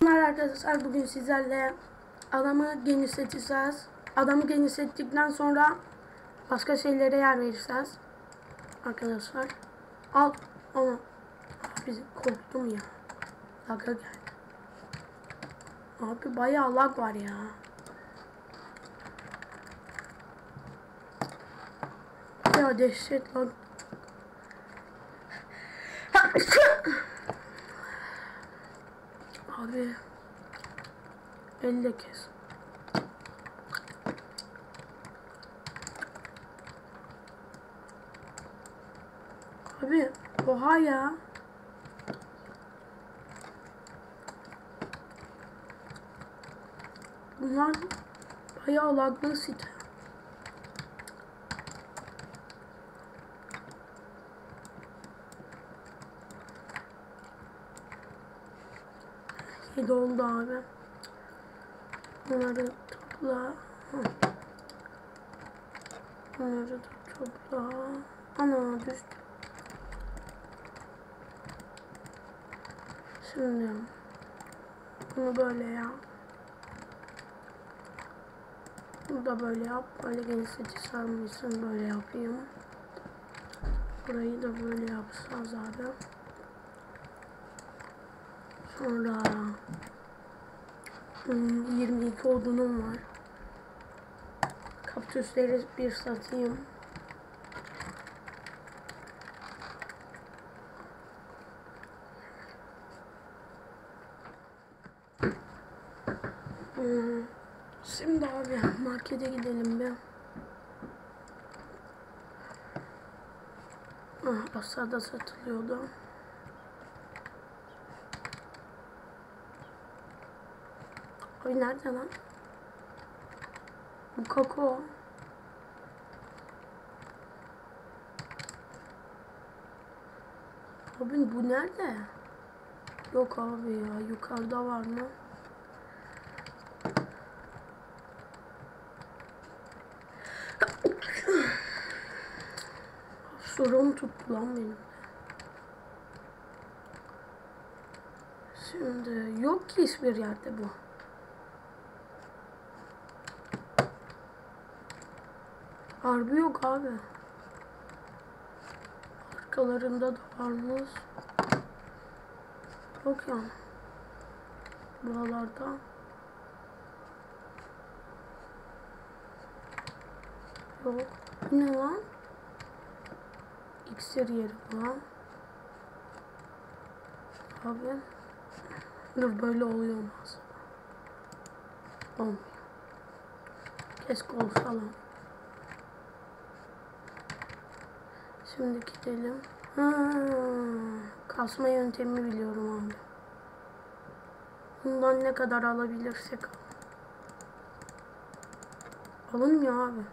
Merhaba arkadaşlar bugün sizlerle adamı genişleteceğiz. Adamı genişlettikten sonra başka şeylere yer vereceğiz. Arkadaşlar. Al onu. Abi korktum ya. Lag'a geldi. Abi bayağı lag var ya. Ya dehşet lag. Abi. Elle kes. Abi oha ya. Bunlar bayağı laglı site. Yedi oldu abi. Bunları topla. Bunları da topla. Ana düştü. Şimdi bunu böyle yap. Bunu da böyle yap. Böyle genişletici sarmışsın böyle yapayım. Burayı da böyle yapacağız abi. Sonra hmm, 22 odunum var. Kaktüsleri bir satayım. Hmm, Şimdi abi markete gidelim bir. Ah, aşağıda satılıyordu. Abi nerede lan? Bu kakao. Abi bu nerede? Yok abi ya yukarıda var mı? Sorun tuttu lan benim. Şimdi yok ki hiçbir yerde bu. Harbi yok abi. Arkalarında da varmış. Yok yani. Buralarda. Yok. Ne lan? İksir yeri falan. Abi. Dur böyle oluyor olmaz. Olmuyor. Keşke olsa lan. Şimdi gidelim. Ha, kasma yöntemi biliyorum abi. Bundan ne kadar alabilirsek al. Alınmıyor abi.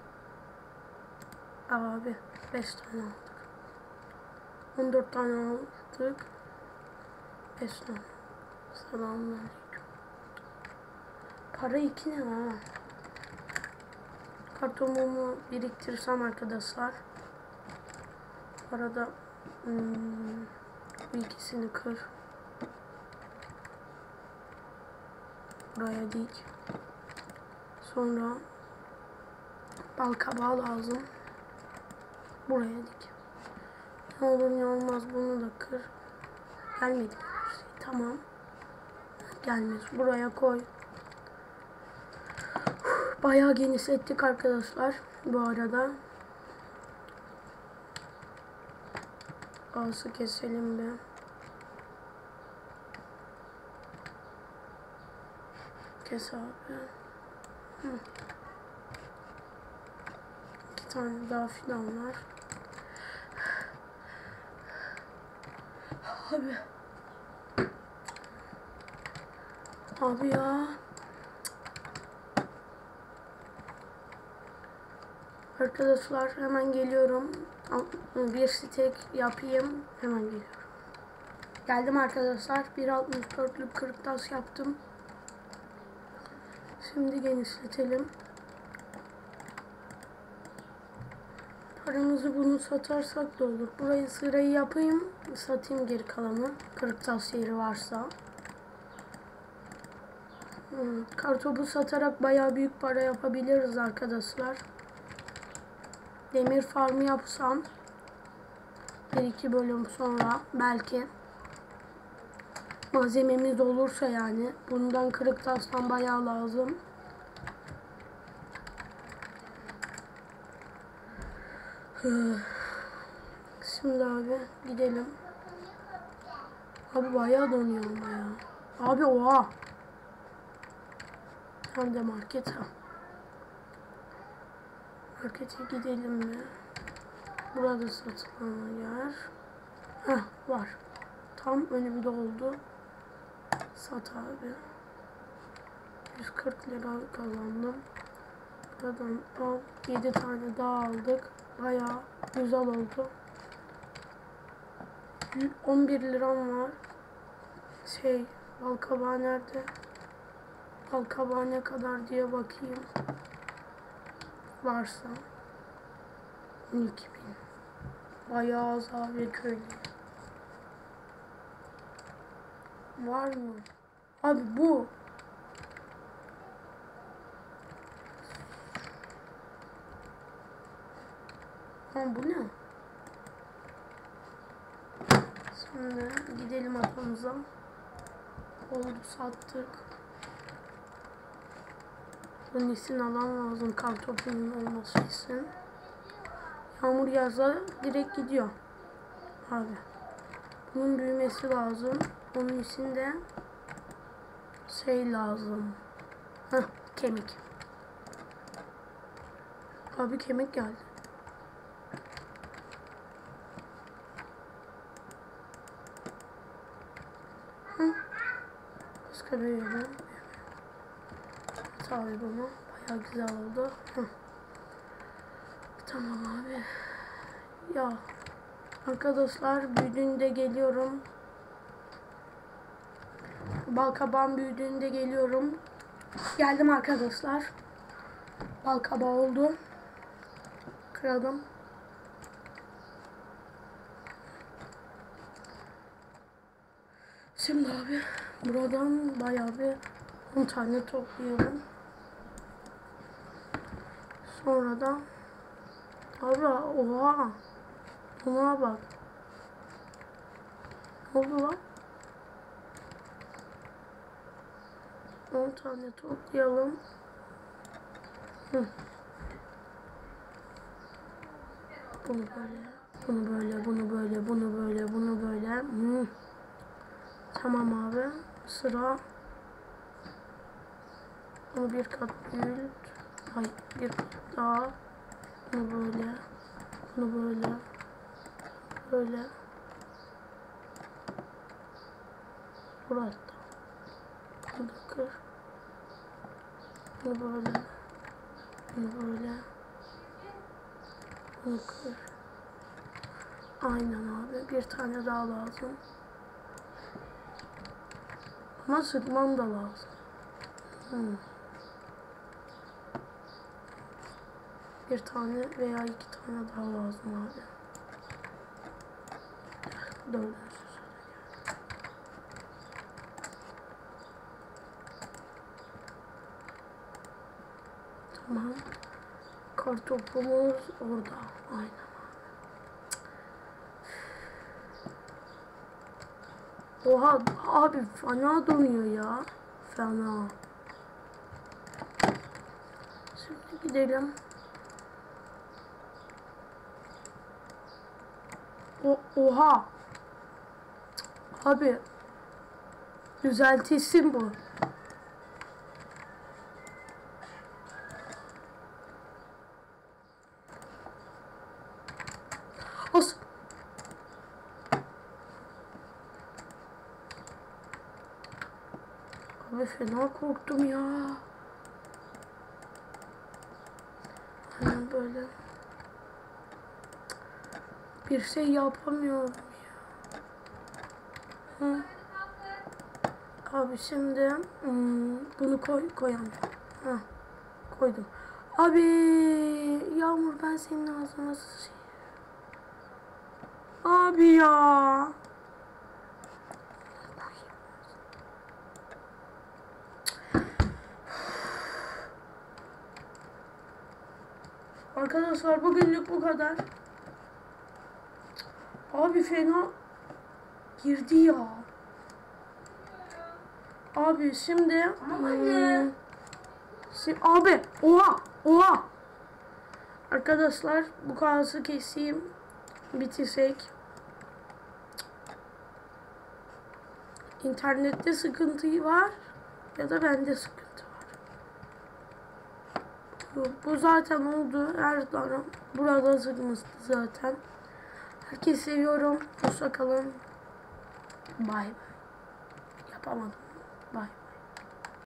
Abi 5 tane aldık. 14 tane aldık. 5 tane. Selamünaleyküm. Para 2 ne ha? Kartonumu biriktirsem arkadaşlar. Arada hmm, bu ikisini kır. Buraya dik. Sonra bal kabağı lazım. Buraya dik. Ne olur ne olmaz bunu da kır. Gelmedi. Tamam. Gelmez. Buraya koy. Bayağı genişlettik arkadaşlar bu arada. Ağzı keselim bir. Kes abi. Hı. İki tane daha fidan var. Abi. Abi ya. Arkadaşlar hemen geliyorum. Bir stek yapayım. Hemen geliyorum. Geldim arkadaşlar. 1.64'lük kırık taş yaptım. Şimdi genişletelim. Paramızı bunu satarsak da olur. Burayı sırayı yapayım. Satayım geri kalanı. Kırık taş yeri varsa. Hmm, kartopu satarak bayağı büyük para yapabiliriz arkadaşlar. Demir farmı yapsam bir iki bölüm sonra belki malzememiz olursa yani bundan kırık taştan bayağı lazım. Şimdi abi gidelim. Abi bayağı donuyor ama ya. Abi oha. Hem de market. Markete gidelim mi? Burada satılan yer. Heh var. Tam önümde oldu. Sat abi. 140 lira kazandım. Buradan al. 7 tane daha aldık. Bayağı güzel oldu. 11 liram var. Şey, balkabağı nerede? Balkabağı ne kadar diye bakayım. Varsa. 12 bin. Bayağı az abi köylü. Var mı? Abi bu. Lan bu ne? Şimdi gidelim atamıza. Oldu sattık. Bunun için alan lazım kartopunun olması için. Yağmur yağsa direkt gidiyor. Abi. Bunun büyümesi lazım. Onun için de şey lazım. Heh, kemik. Abi kemik geldi. Hı. Başka bir yere. Tabii bunu. Bayağı güzel oldu. Tamam abi. Ya arkadaşlar büyüdüğünde geliyorum. Balkabağım büyüdüğünde geliyorum. Geldim arkadaşlar. Balkabağı oldu. Kıralım. Şimdi abi buradan bayağı bir 10 tane toplayalım. Sonra da abi oha ona bak. Ne oldu lan? 10 tane toplayalım. Hı. Bunu böyle, bunu böyle, bunu böyle, bunu böyle, bunu böyle. Hı. Tamam abi. Sıra bunu bir kat büyült. Hayır, bir kat daha. Bunu böyle, bunu böyle, böyle. Burada. Bunu kır. Bunu böyle. Bunu böyle. Bunu kır. Aynen abi. Bir tane daha lazım. Ama sıkmam da lazım. Hmm. Bir tane veya iki tane daha lazım abi. Dördüncüsü. Tamam. Kartopumuz orada. Aynen. Oha abi fena donuyor ya. Fena. Şimdi gidelim. O, oha. Abi. Düzeltilsin bu. As. Abi fena korktum ya. Aynen böyle. Bir şey yapamıyorum ya. Hı. Abi şimdi hmm, bunu koy koyamıyorum. Ha, koydum. Abi Yağmur ben senin ağzına sıçayım. Abi ya. Arkadaşlar bugünlük bu kadar. Abi fena girdi ya. Abi şimdi hmm, şimdi, abi oha oha Arkadaşlar bu kağısı keseyim bitirsek. İnternette sıkıntı var ya da bende sıkıntı var. Bu, bu zaten oldu. Her taraf burada sıkmıştı zaten. Herkesi seviyorum. Hoşça kalın. Bay. Yapamadım.